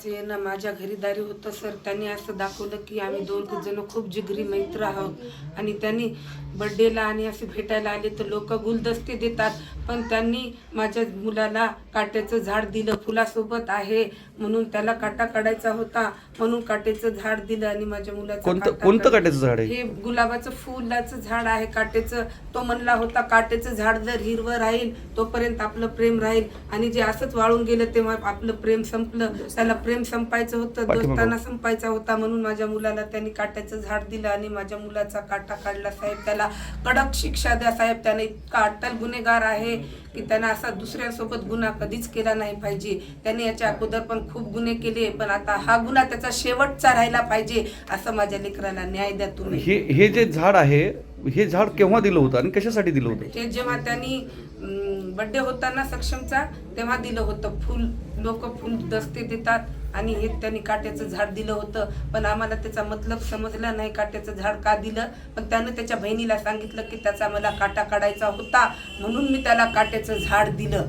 गुलाबाचं येणं माझ्या घरीदारी होतं सर त्यांनी असं दाखवलं की आम्ही दोन जण खूप जिगरी मैत्र आहोत. आणि त्यांनी बड्डेला आणि असे भेटायला आले तर लोक गुलदस्ते देतात. पण त्यांनी माझ्या मुलाला काट्याचं झाड दिलं फुलासोबत आहे म्हणून त्याला काटा काढायचा होता. म्हणून काट्याचं झाड दिलं आणि माझ्या मुलाचा कोणतं काट्याचं झाड आहे? हे गुलाबाचं फुलाचं झाड आहे. काटेचं तो म्हणला होता काटेचं झाड जर हिरवं राहील तोपर्यंत आपलं प्रेम राहील. आणि जे असंच वाळून गेलं तेव्हा आपलं प्रेम संपलं. त्याला प्रेम संपायचं होतं. दोस्ताना संपायचा होता म्हणून माझ्या मुलाला त्यांनी काट्याचं झाड दिलं आणि माझ्या मुलाचा काटा काढला. साहेब त्याला कडक शिक्षा द्या. साहेब त्याने इतका अट्टल गुन्हेगार आहे की त्यानं असा दुसऱ्यासोबत गुन्हा कधीच केला नाही पाहिजे. त्याने याच्या अगोदर पण खूप गुन्हे केले पण आता हा गुन्हा त्याचा शेवटचा राहिला पाहिजे असं माझ्या लेकराला न्याय द्या तुम्ही. हे हे जे झाड आहे हे झाड केव्हा दिलं होतं आणि कशासाठी दिलं होतं? ते जेव्हा त्यांनी बड्डे होताना सक्षमचा तेव्हा दिलं होतं. फुल लोक फुल दस्ते देतात आणि हे त्यांनी काट्याचं झाड दिलं होतं. पण आम्हाला त्याचा मतलब समजला नाही काट्याचं झाड का दिलं. पण त्यानं त्याच्या बहिणीला सांगितलं की त्याचा मला काटा काढायचा होता. म्हणून मी त्याला काट्याचं झाड दिलं.